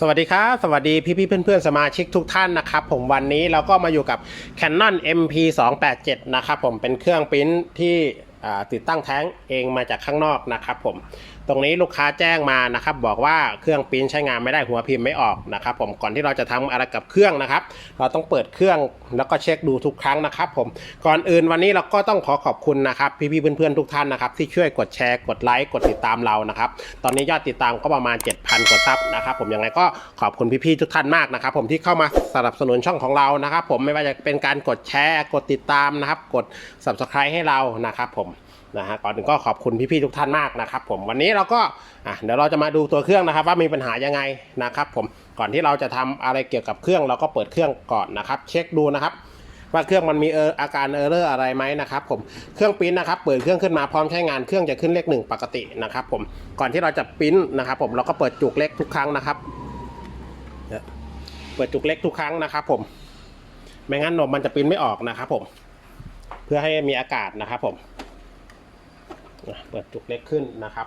สวัสดีครับ สวัสดีพี่พี่เพื่อนเพื่อนสมาชิกทุกท่านนะครับผมวันนี้เราก็มาอยู่กับ Canon MP 2 8 7นะครับผมเป็นเครื่องปริ้นที่ติดตั้งแท้งเองมาจากข้างนอกนะครับผม ตรงนี้ลูกค้าแจ้งมานะครับบอกว่าเครื่องปริ้นใช้งานไม่ได้หัวพิมพ์ไม่ออกนะครับผมก่อนที่เราจะทำอะไรกับเครื่องนะครับ เราต้องเปิดเครื่องแล้วก็เช็คดูทุกครั้งนะครับ ผมก่อนอื่นวันนี้เราก็ต้องขอขอบคุณนะครับพี่ๆเพื่อนๆทุกท่านนะครับที่ช่วยกดแชร์กดไลค์กดติดตามเรานะครับตอนนี้ยอดติดตามก็ประมาณ 7,000กว่าซับนะครับผมยังไงก็ขอบคุณพี่ๆทุกท่านมากนะครับ ผมที่เข้ามาสนับสนุนช่องของเรานะครับ ผมไม่ว่าจะเป็นการกดแชร์กดติดตามนะครับ กด subscribe ให้เรานะครับ ผม นะฮะก่อนอื่นก็ขอบคุณพี่ๆทุกท่านมากนะครับผมวันนี้เราก็อะเดี๋ยวเราจะมาดูตัวเครื่องนะครับ ว่ามีปัญหายังไงนะครับผมก่อนที่เราจะทำอะไรเกี่ยวกับเครื่องเราก็เปิดเครื่องก่อนนะครับ เช็คดูนะครับว่าเครื่องมันมีเอออาการเออร์เลอร์อะไรไหมนะครับผมเครื่องปริ้นนะครับเปิดเครื่องขึ้นมาพร้อมใช้งานเครื่องจะขึ้นเลขหนึ่งปกตินะครับผมก่อนที่เราจะปริ้นนะครับผมเราก็เปิดจุกเล็กทุกครั้งนะครับเปิดจุกเล็กทุกครั้งนะครับผมไม่งั้นนมมันจะปริ้นไม่ออกนะครับผมเพื่อให้มีอากาศนะครับผม เปิดจุกเล็กขึ้นนะครับ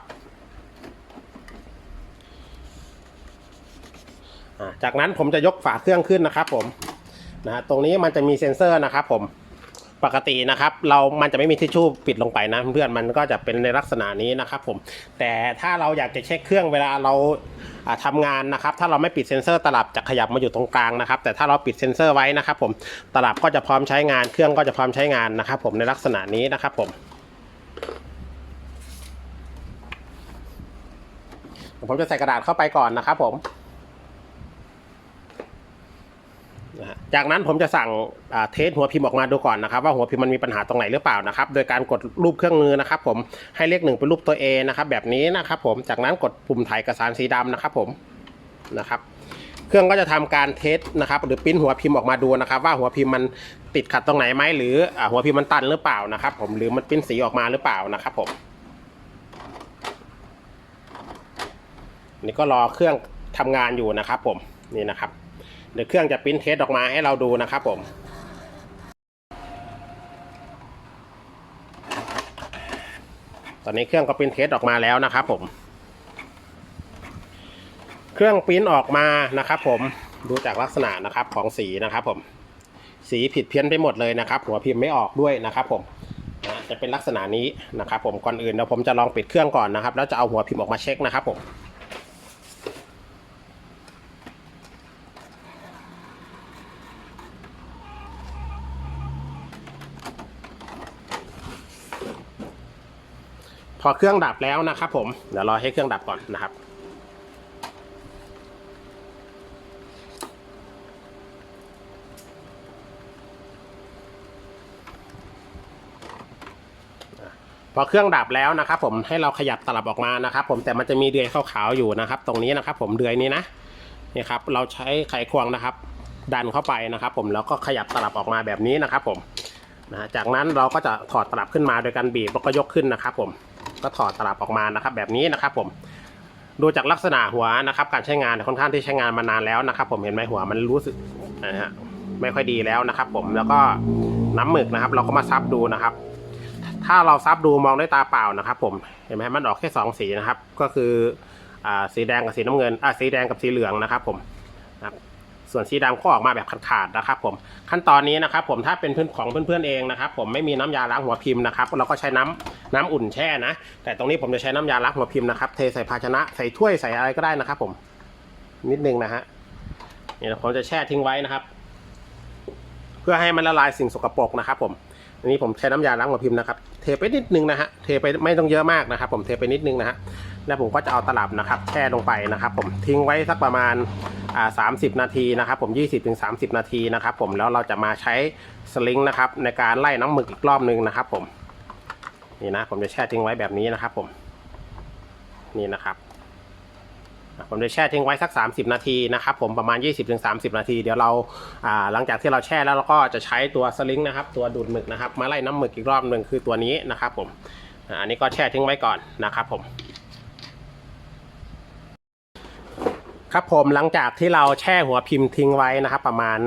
จากนั้นผมจะยกฝาเครื่องขึ้นนะครับผมนะตรงนี้มันจะมีเซ็นเซอร์นะครับผมปกตินะครับเรามันจะไม่มีทิชชู่ปิดลงไปนะเพื่อนมันก็จะเป็นในลักษณะนี้นะครับผมแต่ถ้าเราอยากจะเช็คเครื่องเวลาเราอ่าทำงานนะครับ ถ้าเราไม่ปิดเซ็นเซอร์ตลับจะขยับมาอยู่ตรงกลางนะครับ แต่ถ้าเราปิดเซ็นเซอร์ไว้นะครับผมตลับก็จะพร้อมใช้งานเครื่องก็จะพร้อมใช้งานนะครับ ผมในลักษณะนี้นะครับผม ผมจะใส่กระดาษเข้าไปก่อนนะครับผม จากนั้นผมจะสั่งเทสหัวพิมพ์ออกมาดูก่อนนะครับ ว่าหัวพิมพ์มันมีปัญหาตรงไหนหรือเปล่านะครับ โดยการกดรูปเครื่องมือนะครับผมให้เลขหนึ่งเป็นรูปตัว A นะครับ แบบนี้นะครับผมจากนั้นกดปุ่มถ่ายเอกสารสีดำนะครับผมนะครับเครื่องก็จะทำการเทสนะครับหรือปิ้นหัวพิมพ์ออกมาดูนะครับ ว่าหัวพิมพ์มันติดขัดตรงไหนไหมหรือหัวพิมพ์มันตันหรือเปล่านะครับ ผมหรือมันปิ้นสีออกมาหรือเปล่านะครับผม นี่ก็รอเครื่องทำงานอยู่นะครับผมนี่นะครับเดี๋ยวเครื่องจะปริ้นเทสออกมาให้เราดูนะครับผมตอนนี้เครื่องก็ปริ้นเทสออกมาแล้วนะครับผม เครื่องปริ้นออกมานะครับผมดูจากลักษณะนะครับของสีนะครับผม สีผิดเพี้ยนไปหมดเลยนะครับ หัวพิมพ์ไม่ออกด้วยนะครับผมจะเป็นลักษณะนี้นะครับผมก่อนอื่นเดี๋ยวผมจะลองปิดเครื่องก่อนนะครับ แล้วจะเอาหัวพิมพ์ออกมาเช็คนะครับผม พอเครื่องดับแล้วนะครับผมเดี๋ยวรอให้เครื่องดับก่อนนะครับ พอเครื่องดับแล้วนะครับผมให้เราขยับตลับออกมานะครับ ผมแต่มันจะมีเดือยขาวๆอยู่นะครับ ตรงนี้นะครับ ผมเดือยนี้นะนี่ครับเราใช้ไขควงนะครับ ดันเข้าไปนะครับ ผมแล้วก็ขยับตลับออกมาแบบนี้นะครับ ผมนะจากนั้นเราก็จะถอดตลับขึ้นมาโดยการบีบแล้วก็ยกขึ้นนะครับผม ก็ถอดตลับออกมานะครับ แบบนี้นะครับผมดูจากลักษณะหัวนะครับ การใช้งานค่อนข้างที่ใช้งานมานานแล้วนะครับ ผมเห็นไหมหัวมันรู้สึกนะฮะไม่ค่อยดีแล้วนะครับ ผมแล้วก็น้ำหมึกนะครับ เราก็มาซับดูนะครับ ถ้าเราซับดูมองด้วยตาเปล่านะครับ ผมเห็นไหมมันออกแค่สองสีนะครับ ก็คืออ่าสีแดงกับสีน้ำเงินอ่าสีแดงกับสีเหลืองนะครับ ผม ส่วนสีดำก็ออกมาแบบขาดๆนะครับผมขั้นตอนนี้นะครับผมถ้าเป็นเพื่อนของเพื่อนๆเองนะครับผมไม่มีน้ำยาล้างหัวพิมพ์นะครับเราก็ใช้น้ำน้ำอุ่นแช่นะแต่ตรงนี้ผมจะใช้น้ำยาล้างหัวพิมพ์นะครับเทใส่ภาชนะใส่ถ้วยใส่อะไรก็ได้นะครับ ผมนิดนึงนะฮะนี่นะผมจะแช่ทิ้งไว้นะครับ เพื่อให้มันละลายสิ่งสกปรกนะครับ ผมอันนี้ผมใช้น้ำยาล้างหัวพิมพ์นะครับเทไปนิดนึงนะฮะเทไปไม่ต้องเยอะมากนะครับ ผมเทไปนิดนึงนะฮะแล้วผมก็จะเอาตลับนะครับ แช่ลงไปนะครับ ผมทิ้งไว้สักประมาณ สามสิบนาทีนะครับผมยี่สิบถึงสามสิบนาทีนะครับผมแล้วเราจะมาใช้สลิงนะครับในการไล่น้ำหมึกอีกรอบนึงนะครับผมนี่นะผมจะแช่ทิ้งไว้แบบนี้นะครับผมนี่นะครับผมจะแช่ทิ้งไว้สัก 30 นาทีนะครับผมประมาณ 20-30 นาที เดี๋ยวเราหลังจากที่เราแช่แล้วเราก็จะใช้ตัวสลิงนะครับตัวดูดหมึกนะครับมาไล่น้ำหมึกอีกรอบหนึ่งคือตัวนี้นะครับผมอันนี้ก็แช่ทิ้งไว้ก่อนนะครับผม ครับผมหลังจากที่เราแช่หัวพิมพ์ทิ้งไว้นะครับ ประมาณ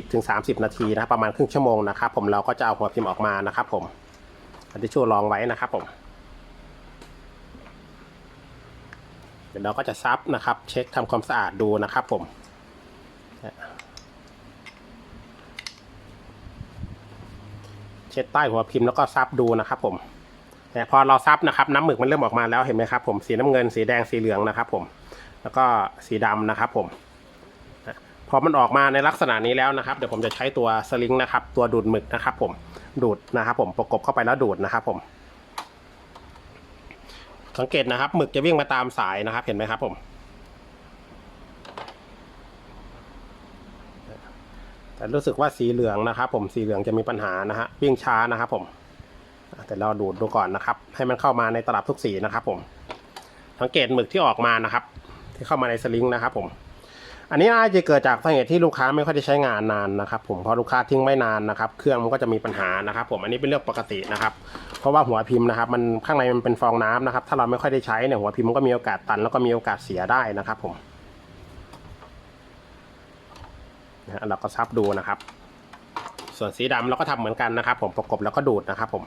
20-30 นาทีนะครับประมาณครึ่งชั่วโมงนะครับ ผมเราก็จะเอาหัวพิมพ์ออกมานะครับผมอาทิชชู่รองไว้นะครับผมเดี๋ยวเราก็จะซับนะครับ เช็คทำความสะอาดดูนะครับผมเช็ดใต้หัวพิมพ์แล้วก็ซับดูนะครับ ผมแต่พอเราซับนะครับ น้ำหมึกมันเริ่มออกมาแล้วเห็นไหมครับผมสีน้ำเงินสีแดงสีเหลืองนะครับ ผม แล้วก็สีดำนะครับผมพอมันออกมาในลักษณะนี้แล้วนะครับเดี๋ยวผมจะใช้ตัวสลิงนะครับ ตัวดูดหมึกนะครับ ผมดูดนะครับผมประกบเข้าไปแล้วดูดนะครับ ผม สังเกตนะครับหมึกจะวิ่งมาตามสายนะครับ เห็นไหมครับ ผม แต่รู้สึกว่าสีเหลืองนะครับ ผมสีเหลืองจะมีปัญหานะฮะวิ่งช้านะครับ ผมแต่เราดูดดูก่อนนะครับ ให้มันเข้ามาในตลับทุกสีนะครับ ผม สังเกตหมึกที่ออกมานะครับ ที่เข้ามาในสลิงนะครับผม อันนี้น่าจะเกิดจากสาเหตุที่ลูกค้าไม่ค่อยได้ใช้งานนานนะครับ ผมเพราะลูกค้าทิ้งไม่นานนะครับ เครื่องมันก็จะมีปัญหานะครับ ผมอันนี้เป็นเรื่องปกตินะครับ เพราะว่าหัวพิมพ์นะครับ มันข้างในมันเป็นฟองน้ำนะครับ ถ้าเราไม่ค่อยได้ใช้เนี่ยหัวพิมพ์มันก็มีโอกาสตันแล้วก็มีโอกาสเสียได้นะครับ ผมนะฮะเราก็ซับดูนะครับ ส่วนสีดำเราก็ทำเหมือนกันนะครับ ผมประกบแล้วก็ดูดนะครับ ผม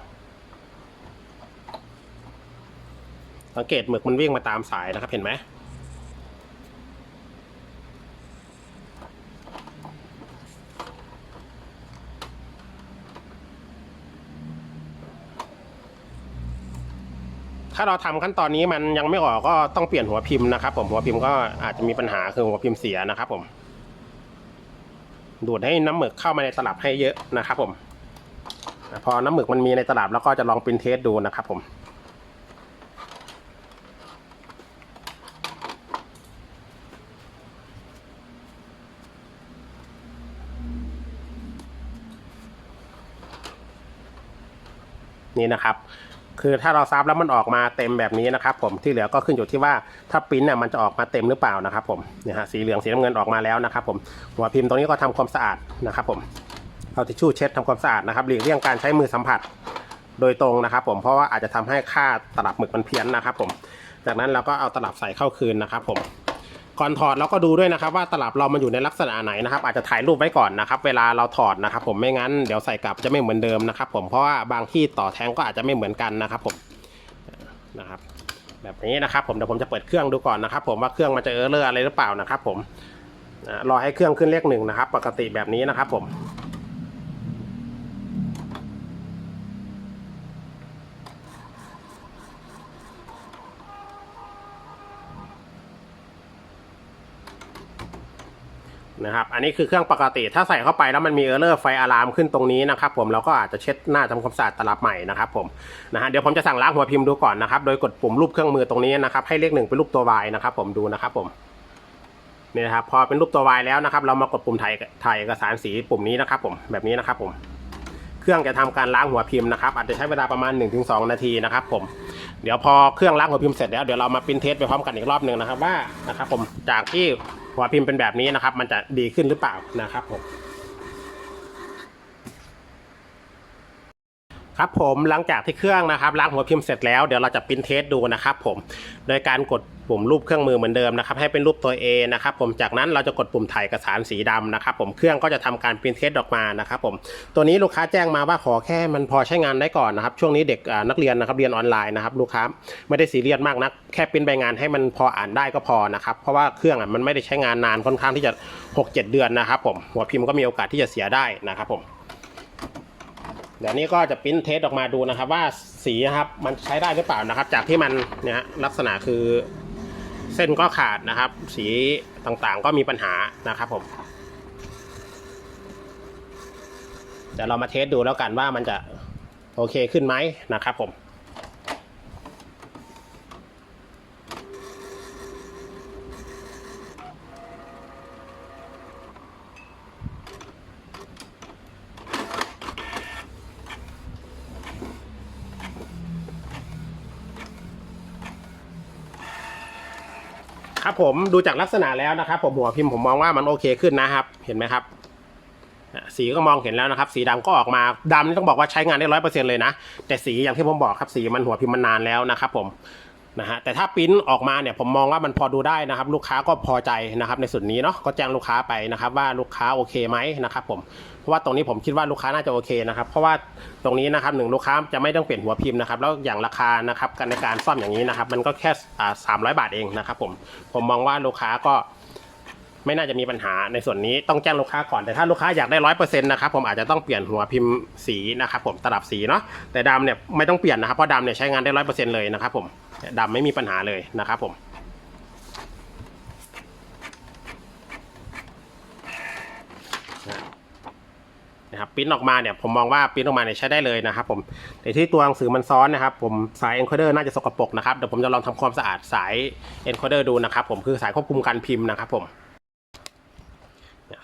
สังเกตหมึกมันวิ่งมาตามสายนะครับเห็นไหม ถ้าเราทำขั้นตอนนี้มันยังไม่ออกก็ต้องเปลี่ยนหัวพิมพ์นะครับ ผมหัวพิมพ์ก็อาจจะมีปัญหาคือหัวพิมพ์เสียนะครับ ผม ดูดให้น้ำหมึกเข้ามาในตลับให้เยอะนะครับ ผมพอน้ำหมึกมันมีในตลับแล้วก็จะลองปรินเทสดูนะครับ ผมนี่นะครับ คือถ้าเราซับแล้วมันออกมาเต็มแบบนี้นะครับ ผมที่เหลือก็ขึ้นอยู่ที่ว่าถ้าปริ้นเนี่ยมันจะออกมาเต็มหรือเปล่านะครับ ผมเนี่ยฮะสีเหลืองสีน้ำเงินออกมาแล้วนะครับ ผมหัวพิมพ์ตรงนี้ก็ทำความสะอาดนะครับ ผมเอาทิชชู่เช็ดทำความสะอาดนะครับหลีกเลี่ยงการใช้มือสัมผัสโดยตรงนะครับ ผมเพราะว่าอาจจะทำให้ค่าตลับหมึกมันเพี้ยนนะครับ ผม จากนั้นเราก็เอาตลับใส่เข้าคืนนะครับ ผม ก่อนถอดเราก็ดูด้วยนะครับว่าตลับเรามันอยู่ในลักษณะไหนนะครับอาจจะถ่ายรูปไว้ก่อนนะครับ เวลาเราถอดนะครับ ผมไม่งั้นเดี๋ยวใส่กลับจะไม่เหมือนเดิมนะครับ ผมเพราะว่าบางที่ต่อแทงก็อาจจะไม่เหมือนกันนะครับ ผมนะครับแบบนี้นะครับ ผมเดี๋ยวผมจะเปิดเครื่องดูก่อนนะครับ ผมว่าเครื่องมันจะเออร์เลอร์อะไรหรือเปล่านะครับ ผมรอให้เครื่องขึ้นเลขหนึ่งนะครับ ปกติแบบนี้นะครับ ผม นะครับ อันนี้คือเครื่องปกติ ถ้าใส่เข้าไปแล้วมันมีเออร์เลอร์ไฟอะลามขึ้นตรงนี้นะครับผม เราก็อาจจะเช็ดหน้าทำความสะอาดตลับใหม่นะครับผมนะฮะ เดี๋ยวผมจะสั่งล้างหัวพิมพ์ดูก่อนนะครับ โดยกดปุ่มรูปเครื่องมือตรงนี้นะครับ ให้เลขหนึ่งเป็นรูปตัว Y นะครับผม ดูนะครับผมนี่นะครับ พอเป็นรูปตัว Y แล้วนะครับ เรามากดปุ่มถ่ายถ่ายเอกสารสีปุ่มนี้นะครับผม แบบนี้นะครับผมเครื่องจะทำการล้างหัวพิมพ์นะครับอาจจะใช้เวลาประมาณ 1-2 นาทีนะครับผมเดี๋ยวพอเครื่องล้างหัวพิมพ์เสร็จแล้วเดี๋ยวเรามาปริ้นเทสไปพร้อมกันอีกรอบหนึ่งนะครับว่านะครับผมจากที่ หัวพิมพ์เป็นแบบนี้นะครับ มันจะดีขึ้นหรือเปล่านะครับผม ครับผมหลังจากที่เครื่องนะครับล้างหัวพิมพ์เสร็จแล้วเดี๋ยวเราจะปริ้นเทสดูนะครับผมโดยการกดปุ่มรูปเครื่องมือเหมือนเดิมนะครับให้เป็นรูปตัว A นะครับผมจากนั้นเราจะกดปุ่มถ่ายเอกสารสีดำนะครับผมเครื่องก็จะทำการปรินเทสออกมานะครับผมตัวนี้ลูกค้าแจ้งมาว่าขอแค่มันพอใช้งานได้ก่อนนะครับช่วงนี้เด็กนักเรียนนะครับเรียนออนไลน์นะครับลูกค้าไม่ได้ซีเรียสมากนักแค่ปรินใบงานให้มันพออ่านได้ก็พอนะครับเพราะว่าเครื่องอะมันไม่ได้ใช้งานนานค่อนข้างที่จะ 6-7 เดือนนะครับผมหัวพิมพ์ก็มีโอกาสที่จะเสียได้นะครับผม เดี๋ยวนี้ก็จะปริ้นเทสออกมาดูนะครับ ว่าสีนะครับมันใช้ได้หรือเปล่านะครับ จากที่มันเนี่ยลักษณะคือเส้นก็ขาดนะครับ สีต่างๆก็มีปัญหานะครับผมเดี๋ยวเรามาเทสดูแล้วกันว่ามันจะโอเคขึ้นไหมนะครับผม ครับผมดูจากลักษณะแล้วนะครับผมหัวพิมพ์ผมมองว่ามันโอเคขึ้นนะครับ เห็นไหมครับสีก็มองเห็นแล้วนะครับ สีดำก็ออกมาดำนี่ต้องบอกว่าใช้งานได้ร้อยเปอร์เซ็นเลยนะ แต่สีอย่างที่ผมบอกครับสีมันหัวพิมพ์มันนานแล้วนะครับผม นะฮะแต่ถ้าปริ้นออกมาเนี่ยผมมองว่ามันพอดูได้นะครับ ลูกค้าก็พอใจนะครับในส่วนนี้เนาะก็แจ้งลูกค้าไปนะครับว่าลูกค้าโอเคไหมนะครับผมเพราะว่าตรงนี้ผมคิดว่าลูกค้าน่าจะโอเคนะครับเพราะว่าตรงนี้นะครับหนึ่งลูกค้าจะไม่ต้องเปลี่ยนหัวพิมพ์นะครับแล้วอย่างราคานะครับการในการซ่อมอย่างนี้นะครับมันก็แค่สามร้อยบาทเองนะครับผมผมมองว่าลูกค้าก็ ไม่น่าจะมีปัญหาในส่วนนี้ต้องแจ้งลูกค้าก่อนแต่ถ้าลูกค้าอยากได้ร้อยเปอร์เซ็นต์นะครับผมอาจจะต้องเปลี่ยนหัวพิมพ์สีนะครับผมตลับสีเนาะแต่ดำเนี่ยไม่ต้องเปลี่ยนนะครับเพราะดำเนี่ยใช้งานได้ร้อยเปอร์เซ็นต์เลยนะครับผมดำไม่มีปัญหาเลยนะครับผมนะครับปิ้นออกมาเนี่ยผมมองว่าปิ้นออกมาเนี่ยใช้ได้เลยนะครับผมแต่ที่ตัวหนังสือมันซ้อนนะครับผมสาย encoder น่าจะสกปรกนะครับเดี๋ยวผมจะลองทำความสะอาดสาย encoder ดูนะครับผมคือสายควบคุมการพิมพ์นะครับผม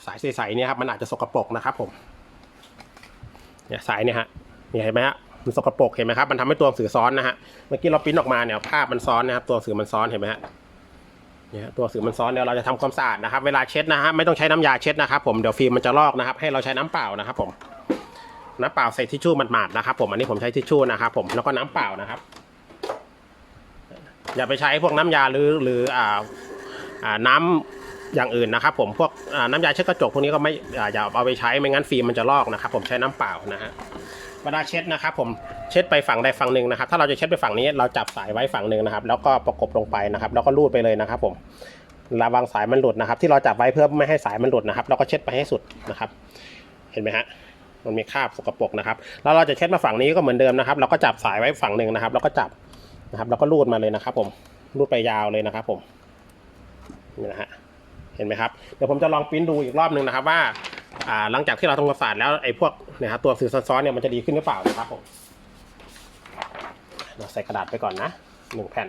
สายใสๆเนี่ยครับมันอาจจะสกปรกนะครับผมเนี่ยสายเนี่ยฮะเนี่ยเห็นไหมฮะมันสกปรกเห็นไหมครับมันทำให้ตัวหนังสือซ้อนนะฮะเมื่อกี้เราปิ้นออกมาเนี่ยภาพมันซ้อนนะครับตัวหนังสือมันซ้อนเห็นไหมฮะเนี่ยตัวหนังสือมันซ้อนเดี๋ยวเราจะทำความสะอาดนะครับ เวลาเช็ดนะฮะไม่ต้องใช้น้ำยาเช็ดนะครับ ผมเดี๋ยวฟิล์มมันจะลอกนะครับ ให้เราใช้น้ำเปล่านะครับผมน้ำเปล่าใส่ทิชชู่หมาดๆนะครับ ผมอันนี้ผมใช้ทิชชู่นะครับ ผมแล้วก็น้ำเปล่านะครับ อย่าไปใช้พวกน้ำยาหรือหรืออ่าอ่าน้ำ อย่างอื่นนะครับผมพวกน้ำยาเช็ดกระจกพวกนี้ก็ไม่อย่าเอาไปใช้ไม่งั้นฟิล์มมันจะลอกนะครับผมใช้น้ำเปล่านะฮะเวลาเช็ดนะครับผมเช็ดไปฝั่งใดฝั่งหนึ่งนะครับ ถ้าเราจะเช็ดไปฝั่งนี้เราจับสายไว้ฝั่งหนึ่งนะครับ แล้วก็ประกบลงไปนะครับ แล้วก็ลูดไปเลยนะครับ ผมระวังสายมันหลุดนะครับ ที่เราจับไว้เพื่อไม่ให้สายมันหลุดนะครับ เราก็เช็ดไปให้สุดนะครับ เห็นไหมฮะมันมีคราบสกปรกนะครับแล้วเราจะเช็ดมาฝั่งนี้ก็เหมือนเดิมนะครับ เราก็จับสายไว้ฝั่งหนึ่งนะครับ แล้วก็จับนะครับ แล้วก็ลูดมาเลยนะครับ ผมลูดไปยาวเลยนะครับ ผมนี่นะฮะ เห็นไหมครับ เดี๋ยวผมจะลองปริ้นดูอีกรอบหนึ่งนะครับว่าหลังจากที่เราทำความสะอาดแล้วไอ้พวกนี่ยครับตัวสื่อซ้อนๆเนี่ยมันจะดีขึ้นหรือเปล่านะครับผมเราใส่กระดาษไปก่อนนะหนึ่งแผ่น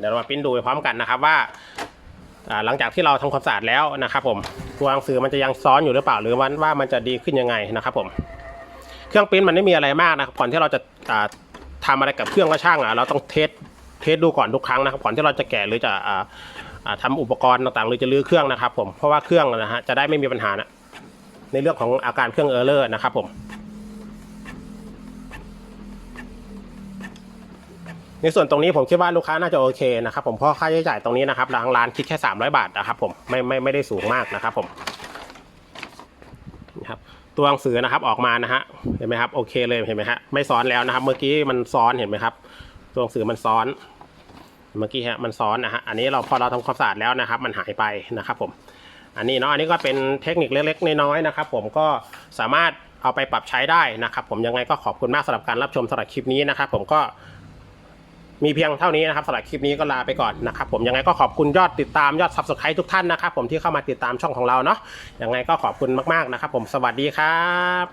เดี๋ยวเรามาปิ้นดูไปพร้อมกันนะครับว่าหลังจากที่เราทำความสะอาดแล้วนะครับผมตัวหนังสือมันจะยังซ้อนอยู่หรือเปล่าหรือว่าว่ามันจะดีขึ้นยังไงนะครับผม เครื่องปิ้นมันไม่มีอะไรมากนะครับก่อนที่เราจะ อ่าทำอะไรกับเครื่องก็ช่างอะเราต้องเทสเทสดูก่อนทุกครั้งนะครับก่อนที่เราจะแกะหรือจะอ่าอ่าทำอุปกรณ์ต่างๆ หรือจะลื้อเครื่องนะครับ ผมเพราะว่าเครื่องนะฮะจะได้ไม่มีปัญหานะในเรื่องของอาการเครื่องเออร์เลอร์นะครับผมในส่วนตรงนี้ผมคิดว่าลูกค้าน่าจะโอเคนะครับผมเพราะค่าใช้จ่ายตรงนี้นะครับทางร้านคิดแค่ 300 บาทนะครับผมไม่ไม่ไม่ได้สูงมากนะครับผมนะครับ ตัวหนังสือนะครับออกมานะฮะเห็นไหมครับโอเคเลยเห็นไหมฮะไม่ซ้อนแล้วนะครับ เมื่อกี้มันซ้อนเห็นไหมครับ ตัวหนังสือมันซ้อน เมื่อกี้ฮะมันซ้อนนะฮะอันนี้เราพอเราทำความสะอาดแล้วนะครับ มันหายไปนะครับผมอันนี้เนาะอันนี้ก็เป็นเทคนิคเล็กๆน้อยๆนะครับ ผมก็สามารถเอาไปปรับใช้ได้นะครับ ผมยังไงก็ขอบคุณมากสำหรับการรับชมสำหรับคลิปนี้นะครับ ผมก็ มีเพียงเท่านี้นะครับสำหรับคลิปนี้ก็ลาไปก่อนนะครับผมยังไงก็ขอบคุณยอดติดตามยอดซับสไครต์ทุกท่านนะครับผมที่เข้ามาติดตามช่องของเราเนาะยังไงก็ขอบคุณมากๆนะครับผมสวัสดีครับ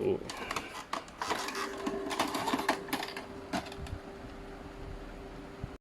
อืม